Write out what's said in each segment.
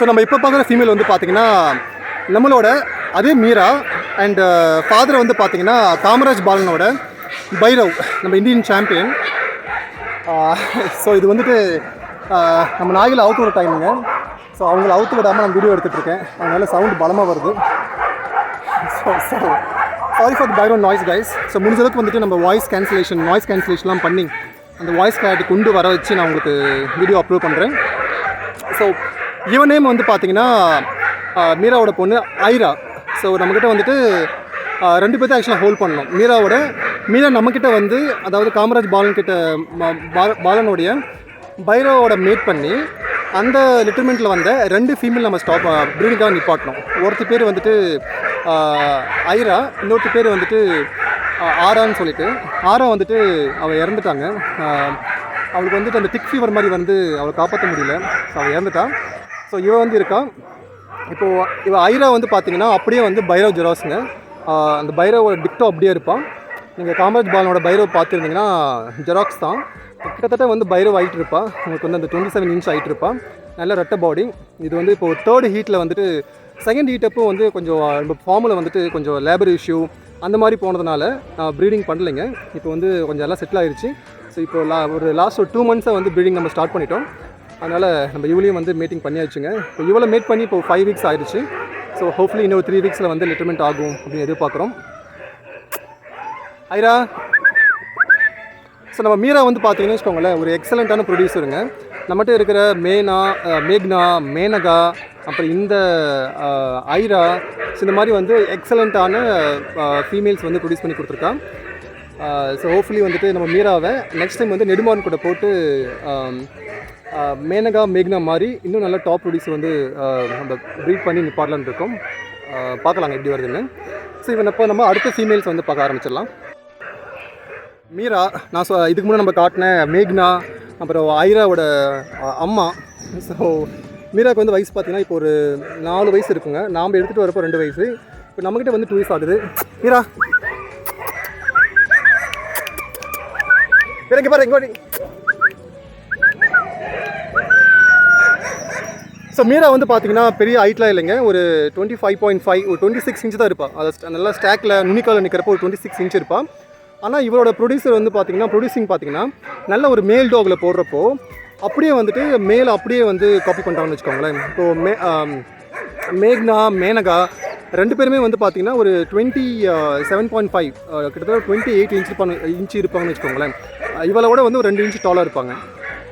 So நம்ம இப்போ பார்க்குற ஃபீமேல் வந்து பார்த்தீங்கன்னா நம்மளோட அதே மீரா அண்ட் ஃபாதரை uh, வந்து பார்த்தீங்கன்னா காமராஜ் பாலனோட பைரவ் நம்ம இந்தியன் சாம்பியன் ஸோ இது வந்துட்டு uh, நம்ம நாயில் அவுத்து விட டைமுங்க ஸோ அவங்கள அவுத்து விடாமல் நான் வீடியோ எடுத்துகிட்ருக்கேன் அதனால் அதனால சவுண்ட் பலமாக வருது. So so sorry for background noise guys so முடிஞ்ச அளவுக்கு வந்துட்டு நம்ம வாய்ஸ் கேன்சலேஷன் நாய்ஸ் கேன்சலேஷன்லாம் பண்ணி அந்த வாய்ஸ் கிளாரிட்டி கொண்டு வர வச்சு நான் உங்களுக்கு வீடியோ அப்லோட் பண்ணுறேன் ஸோ இவன் நேம் வந்து பார்த்தீங்கன்னா மீராவோட பொண்ணு ஐரா. ஸோ நம்மக்கிட்ட வந்துட்டு ரெண்டு பேர்த்த ஆக்சுவலாக ஹோல்ட் பண்ணோம் மீராவோட மீரா நம்மக்கிட்ட வந்து அதாவது காமராஜ் பாலன் கிட்ட பா- பாலனுடைய பைரவோட மேட் பண்ணி அந்த லிட்டர்மெண்ட்டில் வந்த ரெண்டு ஃபீமேல் நம்ம ஸ்டாப் ப்ரீடிங்காக நிப்பாட்டினோம் ஒருத்தி பேர் வந்துட்டு ஐரா இன்னொருத்தி பேர் வந்துட்டு ஆரான்னு சொல்லிட்டு. ஆரா வந்துட்டு அவள் இறந்துட்டாங்க. அவளுக்கு வந்துட்டு அந்த டிக் ஃபீவர் மாதிரி வந்து அவளை காப்பாற்ற முடியல. ஸோ அவள் இறந்துட்டா. ஸோ இவ வந்து இருக்கா. இப்போது இவ ஐரா வந்து பார்த்தீங்கன்னா அப்படியே வந்து பைரவ் ஜெராஸுங்க. அந்த பைரவோட டிக்டோ அப்படியே இருப்பான் நீங்கள் காமராஜ் பாலனோட பைரவ் பார்த்துருந்தீங்கன்னா ஜெராக்ஸ் தான். கிட்டத்தட்ட வந்து பைரவ் ஆகிட்டு இருப்பா. உங்களுக்கு வந்து அந்த டுவெண்ட்டி செவன் இன்ச் ஆகிட்டு இருப்பா. நல்ல ரெட்ட பாடி இது வந்து இப்போ தேர்ட் ஹீட்டில் வந்துட்டு செகண்ட் ஹீட் வந்து கொஞ்சம் நம்ம ஃபார்மில் வந்துட்டு கொஞ்சம் லேபர் இஷ்யூ அந்த மாதிரி போனதுனால நான் ப்ரீடிங் பண்ணலைங்க. இப்போ வந்து கொஞ்சம் எல்லாம் செட்டில் ஆயிருச்சு. ஸோ இப்போ லா ஒரு லாஸ்ட் ஒரு டூ மந்த்ஸாக வந்து ப்ரீடிங் நம்ம ஸ்டார்ட் பண்ணிட்டோம். அதனால் நம்ம இவளையும் வந்து மீட்டிங் பண்ணியாச்சுங்க. இப்போ இவளை மீட் பண்ணி இப்போ ஃபைவ் வீக்ஸ் ஆயிடுச்சு. ஸோ ஹோப்ஃபுல்லி இன்னொரு த்ரீ வீக்ஸில் வந்து லிட்டர்மெண்ட் ஆகும் அப்படின்னு எதிர்பார்க்குறோம். ஐரா ஸோ நம்ம மீரா வந்து பார்த்தீங்கன்னு வச்சுக்கோங்களேன் ஒரு எக்ஸலண்ட்டான ப்ரொடியூசருங்க நம்மகிட்ட இருக்கிற மேனா மேக்னா மேனகா அப்புறம் இந்த ஐரா ஸோ இந்த மாதிரி வந்து எக்ஸலண்ட்டான ஃபீமேல்ஸ் வந்து ப்ரொடியூஸ் பண்ணி கொடுத்துருக்கா Uh, ஸோ ஹோப்ஃபுல்லி வந்துட்டு நம்ம மீராவை நெக்ஸ்ட் டைம் வந்து நெடுமான் கூட போட்டு um, uh, மேனகா மேக்னா மாதிரி இன்னும் நல்லா டாப் ப்ரொடியூஸ் வந்து uh, நம்ம ப்ரீட் பண்ணி நிப்பாடலான் இருக்கோம். பார்க்கலாங்க எப்படி வருதுன்னு. ஸோ இவன் இப்போ நம்ம அடுத்த ஃபீமேல்ஸ் வந்து பார்க்க ஆரம்பிச்சிடலாம். மீரா நான் சொ இதுக்கு முன்னே நம்ம காட்டின மேக்னா அப்புறம் ஐராவோட அம்மா. ஸோ மீராவுக்கு வந்து வயசு பார்த்தீங்கன்னா இப்போ ஒரு நாலு வயசு இருக்குங்க. நாம் எடுத்துகிட்டு வரப்போ ரெண்டு வயசு. இப்போ நம்மக்கிட்ட வந்து டூ வயசு ஆகுது. மீரா மீரா இங்கே பாரு இங்கே ஸோ மீரா வந்து பார்த்தீங்கன்னா பெரிய ஹைட்லாம் இல்லைங்க. ஒரு டுவெண்ட்டி ஃபைவ் பாயிண்ட் ஃபைவ் ஒரு டுவெண்ட்டி சிக்ஸ் இன்ச் தான் இருப்பாள் அதை நல்லா ஸ்டாக்கில் நுனிக்கால நிற்கிறப்போ ஒரு டுவெண்ட்டி சிக்ஸ் இன்ச் இருப்பாள் ஆனால் இவரோட ப்ரொடியூசர் வந்து பார்த்தீங்கன்னா ப்ரொடியூசிங் பார்த்தீங்கன்னா நல்ல ஒரு மேல் டாகில் போடுறப்போ அப்படியே வந்துட்டு மேல் அப்படியே வந்து காப்பி பண்ணிட்டாங்கன்னு வச்சுக்கோங்களேன். இப்போது மே மேக்னா மேனகா ரெண்டு பேருமே வந்து பார்த்தீங்கன்னா ஒரு டுவெண்ட்டி செவன் பாயிண்ட் ஃபைவ் கிட்டத்தட்ட டுவெண்ட்டி எயிட் இன்ச் இருப்பாங்க இன்ச் இருப்பாங்கன்னு வச்சுக்கோங்களேன். இவளோட வந்து ஒரு ரெண்டு இன்ச்சு டாலாக இருப்பாங்க.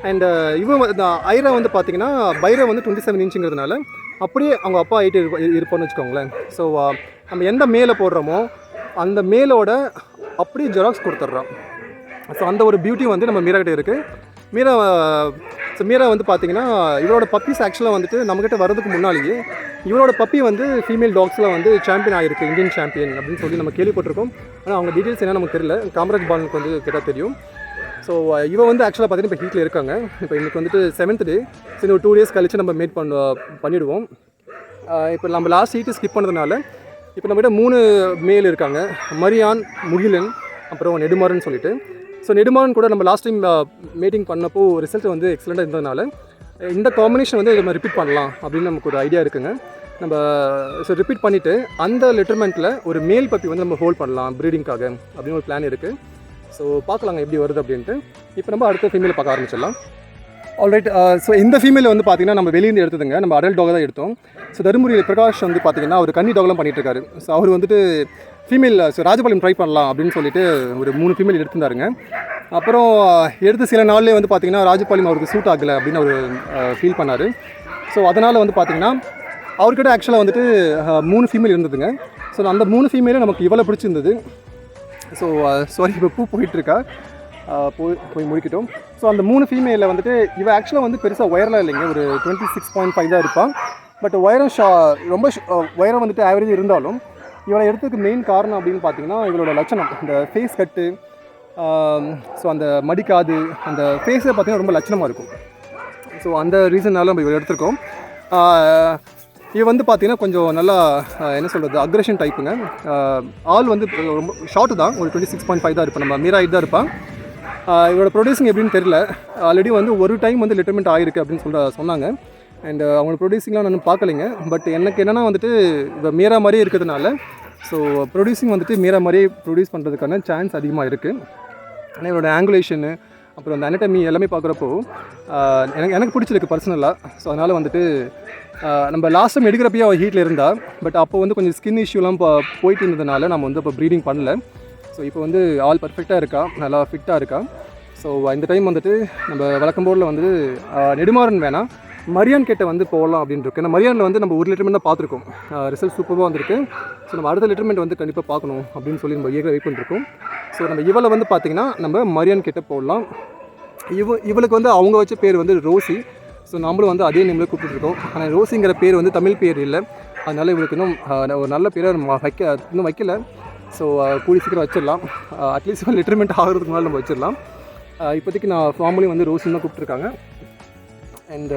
அண்ட் uh, இவன் இந்த ஐரா வந்து பார்த்தீங்கன்னா பைரா வந்து டுவெண்ட்டி செவன் இன்ச்சுங்கிறதுனால அப்படியே அவங்க அப்பா ஹைட்டு இருப்ப இருப்பான்னு வச்சுக்கோங்களேன். ஸோ uh, நம்ம எந்த மேலே போடுறோமோ அந்த மேலோட அப்படியே ஜெராக்ஸ் கொடுத்துட்றோம். ஸோ அந்த ஒரு பியூட்டி வந்து நம்ம மீரா கிட்டே இருக்குது மீரா ஸோ மீரா வந்து பார்த்தீங்கன்னா இவரோட பப்பீஸ் ஆக்சுவலாக வந்துட்டு நம்மக்கிட்ட வரதுக்கு முன்னாலேயே இவரோட பப்பி வந்து ஃபீமேல் டாக்ஸில் வந்து சாம்பியன் ஆகிருக்கு இந்தியன் சாம்பியன் அப்படின்னு சொல்லி நம்ம கேள்விப்பட்டிருக்கோம். ஆனால் அவங்க டீட்டெயில்ஸ் என்ன நமக்கு தெரியல. காமராஜ் பாலனுக்கு வந்து கேட்டால் தெரியும். ஸோ uh, இவ வந்து ஆக்சுவலாக பார்த்தீங்கன்னா இப்போ ஹீட்டில் இருக்காங்க. இப்போ இன்னைக்கு வந்துட்டு செவன்த் டே சரி ஒரு டூ டேஸ் கழிச்சு நம்ம மீட் பண்ண பண்ணிவிடுவோம் இப்போ நம்ம லாஸ்ட் ஹீட்டு ஸ்கிப் பண்ணதுனால இப்போ நம்மகிட்ட மூணு மேல் இருக்காங்க. மரியான் முகிலன் அப்புறம் நெடுமாறன் சொல்லிட்டு. ஸோ நெடுமாறன் கூட நம்ம லாஸ்ட் டைம் மீட்டிங் பண்ணப்போ ரிசல்ட் வந்து எக்ஸலண்ட்டாக இருந்ததுனால இந்த காம்பினேஷன் வந்து நம்ம ரிப்பீட் பண்ணலாம் அப்படின்னு நமக்கு ஒரு ஐடியா இருக்குங்க. நம்ம ஸோ ரிப்பீட் பண்ணிவிட்டு அந்த லெட்டர்மெண்ட்டில் ஒரு மேல் பப்பி வந்து நம்ம ஹோல்ட் பண்ணலாம் ப்ரீடிங்காக அப்படின்னு ஒரு பிளான் இருக்குது ஸோ பார்க்கலாங்க எப்படி வருது அப்படின்ட்டு. இப்போ நம்ம அடுத்த ஃபீமேலை பார்க்க ஆரம்பிச்சிடலாம். ஆல்ரைட் ஸோ uh, இந்த ஃபீமேல் வந்து பார்த்தீங்கன்னா நம்ம வெளியிருந்து எடுத்ததுங்க. நம்ம அடல் டாக தான் எடுத்தோம். ஸோ தருமபுரியில் பிரகாஷ் வந்து பார்த்தீங்கன்னா அவர் கன்னி டாக்லாம் பண்ணிட்டு இருக்காரு. ஸோ அவர் வந்துட்டு ஃபீமேல் ஸோ ராஜபாளையம் ட்ரை பண்ணலாம் அப்படின்னு சொல்லிட்டு ஒரு மூணு ஃபீமேல் எடுத்திருந்தாருங்க. அப்புறம் uh, எடுத்த சில நாள்லேயே வந்து பார்த்தீங்கன்னா ராஜபாளையம் அவருக்கு சூட் ஆகலை அப்படின்னு அவர் ஃபீல் uh, பண்ணார். ஸோ அதனால் வந்து பார்த்திங்கன்னா அவர்கிட்ட ஆக்சுவலாக வந்துட்டு மூணு ஃபீமேல் இருந்ததுங்க. ஸோ அந்த மூணு ஃபீமேலும் நமக்கு இவ்வளோ பிடிச்சிருந்தது. ஸோ சாரி இப்போ பூ போயிட்டுருக்கா? போய் போய் முடிக்கட்டும். ஸோ அந்த மூணு ஃபீமேலில் வந்துட்டு இவன் ஆக்சுவலாக வந்து பெருசாக ஒயரில் இல்லைங்க. ஒரு டுவெண்ட்டி சிக்ஸ் பாயிண்ட் ஃபைவ் தான் இருப்பான் பட் ஒயரம் ஷா ரொம்ப ஒயரம் வந்துட்டு ஆவரேஜ் இருந்தாலும் இவளை எடுத்ததுக்கு மெயின் காரணம் அப்படின்னு பார்த்தீங்கன்னா இவளோட லட்சணம். இந்த ஃபேஸ் கட்டு ஸோ அந்த மடிக்காது அந்த ஃபேஸை பார்த்தீங்கன்னா ரொம்ப லட்சணமாக இருக்கும். ஸோ அந்த ரீசன்னால நம்ம இவளை எடுத்திருக்கோம். இது வந்து பார்த்தீங்கன்னா கொஞ்சம் நல்லா என்ன சொல்கிறது அக்ரஷன் டைப்புங்க ஆள் வந்து ரொம்ப ஷார்ட்டு தான். ஒரு டுவெண்ட்டி சிக்ஸ் பாயிண்ட் ஃபைவ் தான் இருப்பேன். நம்ம மீரா தான் இருப்பான். இவரோட ப்ரொடியூசிங் எப்படின்னு தெரியல. ஆல்ரெடி வந்து ஒரு டைம் வந்து லிட்டர்மெண்ட் ஆயிருக்கு அப்படின்னு சொல்ல சொன்னாங்க. அண்ட் அவங்களோட ப்ரொடியூசிங்லாம் நான் இன்னும் பார்க்கலைங்க. பட் எனக்கு என்னென்னா வந்துட்டு இப்போ மீரா மாதிரியே இருக்கிறதுனால ஸோ ப்ரொடியூசிங் வந்துட்டு மீரா மாதிரியே ப்ரொடியூஸ் பண்ணுறதுக்கான சான்ஸ் அதிகமாக இருக்குது ஆனால் இவரோட ஆங்குலேஷனு அப்புறம் அந்த அனட்டமி எல்லாமே பார்க்குறப்போ எனக்கு எனக்கு பிடிச்சிருக்கு பர்சனலாக ஸோ அதனால் வந்துட்டு நம்ம லாஸ்ட் டைம் எடுக்கிறப்பயே அவள் ஹீட்டில் இருந்தா பட் அப்போ வந்து கொஞ்சம் ஸ்கின் இஷ்யூலாம் இப்போ போயிட்டு இருந்ததுனால நம்ம வந்து இப்போ ப்ரீடிங் பண்ணல. ஸோ இப்போ வந்து ஆல் பர்ஃபெக்டாக இருக்கா? நல்லா ஃபிட்டாக இருக்கா? ஸோ இந்த டைம் வந்துட்டு நம்ம வழக்கம் போர்டில் வந்து நெடுமாறன் வேணாம். மரியான் கிட்ட வந்து போகலாம் அப்படின்னு இருக்கு. ஏன்னா மரியானில் வந்து நம்ம ஒரு லிட்டர்மெண்ட் தான் பார்த்துருக்கோம். ரிசல்ட் சூப்பராக வந்திருக்கு. ஸோ நம்ம அடுத்த லிட்டர்மெண்ட் வந்து கண்டிப்பாக பார்க்கணும் அப்படின்னு சொல்லி நம்ம ஏக வெயிட் பண்ணிருக்கோம். ஸோ நம்ம இவளை வந்து பார்த்திங்கன்னா நம்ம மரியான் கிட்ட போடலாம் இவ இவளுக்கு வந்து அவங்க வச்ச பேர் வந்து ரோசி. ஸோ நம்மளும் வந்து அதே நேமில் கூப்பிட்டுருக்கோம். ஆனால் ரோசிங்கிற பேர் வந்து தமிழ் பேர் இல்லை. அதனால் இவளுக்கு இன்னும் ஒரு நல்ல பேரை வைக்க இன்னும் வைக்கல. ஸோ கூடி சீக்கிரம் வச்சிடலாம். அட்லீஸ்ட் லிட்டர்மெண்ட் ஆகிறதுக்கு முன்னாடி நம்ம வச்சிடலாம். இப்போதைக்கு நான் ஃபார்மலி வந்து ரோசின்னு தான் கூப்பிட்ருக்காங்க அண்டு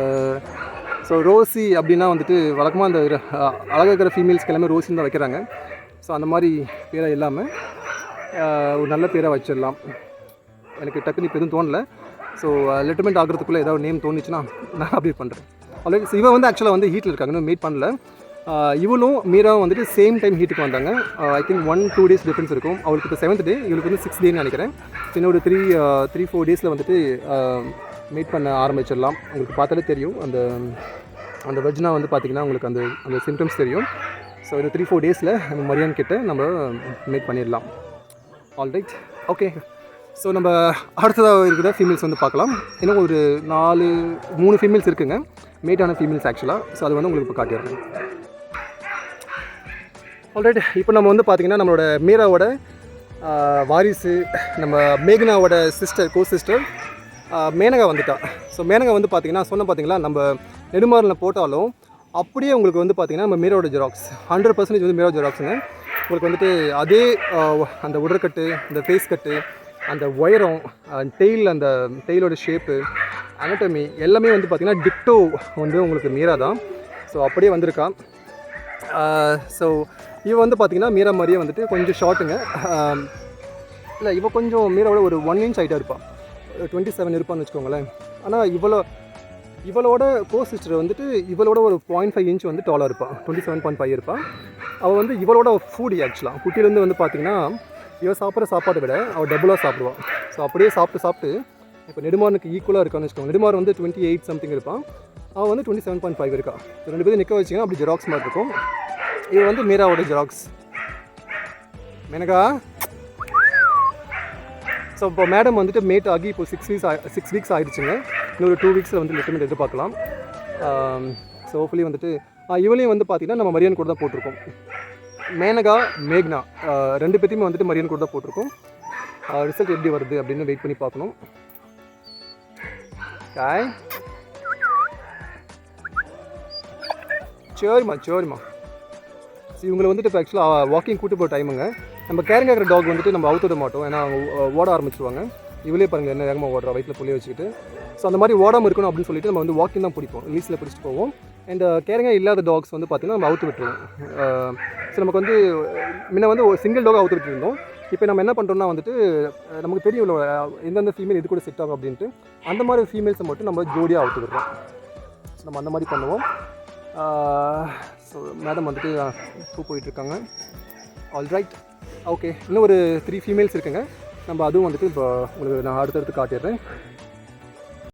ஸோ uh, ரோசி அப்படின்னா வந்துட்டு வழக்கமாக அந்த அழகாக இருக்கிற ஃபீமேல்ஸ்க்கு எல்லாமே ரோசின்னு தான் வைக்கிறாங்க. ஸோ அந்த மாதிரி பேராக இல்லாமல் ஒரு நல்ல பேராக வச்சிடலாம். எனக்கு டக்குன்னு இப்போ எதுவும் தோணல. ஸோ லெட்டர்மெண்ட் ஆகிறதுக்குள்ளே ஏதாவது நேம் தோணுச்சுன்னா நான் அப்டேட் பண்ணுறேன் ஆல்ரெடி ஸோ இவன் வந்து ஆக்சுவலாக வந்து ஹீட்டில் இருக்காங்க இன்னும் மீட் பண்ணல. இவளும் மீராவும் வந்துட்டு சேம் டைம் ஹீட்டுக்கு வந்தாங்க. I think one two days difference இருக்கும். அவளுக்கு இப்போ செவன்த் டே இவளுக்கு வந்து சிக்ஸ் டேன்னு நினைக்கிறேன். சின்ன ஒரு த்ரீ த்ரீ ஃபோர் டேஸில் வந்துட்டு மீட் பண்ண ஆரம்பிச்சிடலாம். உங்களுக்கு பார்த்தாலே தெரியும். அந்த அந்த வெஜ்னா வந்து பார்த்திங்கன்னா உங்களுக்கு அந்த அந்த சிம்டம்ஸ் தெரியும். ஸோ இந்த த்ரீ ஃபோர் டேஸில் நம்ம மரியான் கிட்ட நம்ம மீட் பண்ணிடலாம். ஆல்ரைட் ஓகே ஸோ நம்ம அடுத்ததாக இருக்கிற ஃபீமேல்ஸ் வந்து பார்க்கலாம். இன்னும் ஒரு நாலு மூணு ஃபீமேல்ஸ் இருக்குங்க. மேட்டான ஃபீமேல்ஸ் ஆக்சுவலாக ஸோ அது வந்து உங்களுக்கு இப்போ காட்டிடுறேன். ஆல்ரைட் இப்போ நம்ம வந்து பார்த்திங்கன்னா நம்மளோட மீராவோட வாரிசு நம்ம மேகனாவோட சிஸ்டர் கோ சிஸ்டர் மேனகா வந்துட்டா. ஸோ மேனகா வந்து பார்த்திங்கன்னா சொன்ன பார்த்தீங்களா நம்ம நெடுமாறில் போட்டாலும் அப்படியே உங்களுக்கு வந்து பார்த்திங்கன்னா நம்ம மீரோட ஜெராக்ஸ் ஹண்ட்ரட் பர்சன்டேஜ் வந்து மீரோ ஜெராக்ஸுங்க. உங்களுக்கு வந்துட்டு அதே அந்த உடற்கட்டு அந்த ஃபேஸ் கட்டு அந்த உயரம் டெய்ல் அந்த டெய்லோட ஷேப்பு அனட்டமி எல்லாமே வந்து பார்த்திங்கன்னா டிக்டோ வந்து உங்களுக்கு மீரா தான். ஸோ அப்படியே வந்திருக்கா. ஸோ இவ வந்து பார்த்திங்கன்னா மீரா மாதிரியே வந்துட்டு கொஞ்சம் ஷார்ட்டுங்க இல்லை இவள் கொஞ்சம் மீராவோட ஒரு ஒன் இன்ச் ஹைட்டாக இருப்பாள் டுவெண்ட்டி செவன் இருப்பான்னு வச்சுக்கோங்களேன். ஆனால் இவ்வளோ இவளோட கோ சிஸ்டர் வந்துட்டு இவளோட ஒரு பாயிண்ட் ஃபைவ் இன்ச் வந்து டாலாக இருப்பாள் டுவெண்ட்டி செவன் பாயிண்ட் ஃபைவ் இருப்பாள் அவள் வந்து இவளோட ஃபுட் ஆக்சுவலாக குட்டியிலேருந்து வந்து பார்த்தீங்கன்னா இவள் சாப்பிட்ற சாப்பாட்டை விட அவள் டபுளாக சாப்பிடுவாள் ஸோ அப்படியே சாப்பிட்டு சாப்பிட்டு இப்போ நெடுமாறனுக்கு ஈக்குவலாக இருக்கான்னு வச்சுக்கோங்க. நெடுமாறு வந்து டுவெண்ட்டி எயிட் சம்திங் இருப்பான் அவன் வந்து டுவெண்ட்டி செவன் பாயிண்ட் ஃபைவ் இருக்கா. ஸோ ரெண்டு பேரும் நிற்க வச்சிங்கன்னா அப்படி ஜெராக்ஸ் மாதிரி இருக்கும். இது வந்து மீராவோட ஜெராக்ஸ் மெனகா? ஸோ இப்போ மேடம் வந்துட்டு மேட் ஆகி இப்போ சிக்ஸ் வீக்ஸ் சிக்ஸ் வீக்ஸ் ஆயிடுச்சுங்க. இன்னொரு டூ வீக்ஸில் வந்து லெட்டர்மெண்ட் எதிர்பார்க்கலாம். Um, ஸோ ஹோப்ஃபுல்லி வந்துட்டு இவளையும் வந்து பார்த்தீங்கன்னா நம்ம மரியன் கூட தான் போட்டிருக்கோம். மேனகா மேக்னா ரெண்டு பேத்தையுமே வந்துட்டு மரியன் கூட தான் போட்டிருக்கோம். ரிசல்ட் எப்படி வருது அப்படின்னு வெயிட் பண்ணி பார்க்கணும். காய் சரிம்மா சரிம்மா ஸோ இவங்களை வந்துட்டு இப்போ ஆக்சுவலாக வாக்கிங் கூட்டு போகிற டைமுங்க நம்ம கேரிங் ஆகிற டாக் வந்துட்டு நம்ம அவுத்து விட மாட்டோம். ஏன்னா அவங்க ஓ- ஓட ஆரம்பிச்சிருவாங்க. இவளே பாருங்கள் என்ன வேகமாக ஓடுறா வயிற்றில் புள்ளிய வச்சுக்கிட்டு. ஸோ அந்த மாதிரி ஓடாமல் இருக்கணும் அப்படின்னு சொல்லிட்டு நம்ம வந்து வாக்கிங் தான் பிடிப்போம். லீஸில் பிடிச்சிட்டு போவோம். அண்ட் கேரிங்காக இல்லாத டாக்ஸ் வந்து பார்த்திங்கன்னா நம்ம அவுத்து விட்டுருவோம். ஸோ நமக்கு வந்து முன்ன வந்து ஒரு சிங்கிள் டாக் அவுத்து விட்டுருந்தோம். இப்போ நம்ம என்ன பண்ணுறோம்னா வந்துட்டு நமக்கு தெரியும் எந்தெந்த ஃபீமேல் இது கூட செட் ஆகும் அப்படின்ட்டு. அந்த மாதிரி ஃபீமேல்ஸை மட்டும் நம்ம ஜோடியாக அவுத்து விடுறோம். ஸோ நம்ம அந்த மாதிரி பண்ணுவோம். ஸோ மேடம் வந்துட்டு பூ போயிட்டுருக்காங்க ஆல்ரைட் ஓகே இன்னும் ஒரு த்ரீ ஃபீமேல்ஸ் இருக்குங்க. நம்ம அதுவும் வந்துட்டு இப்போ உங்களுக்கு நான் அடுத்தடுத்து காட்டிடுறேன்.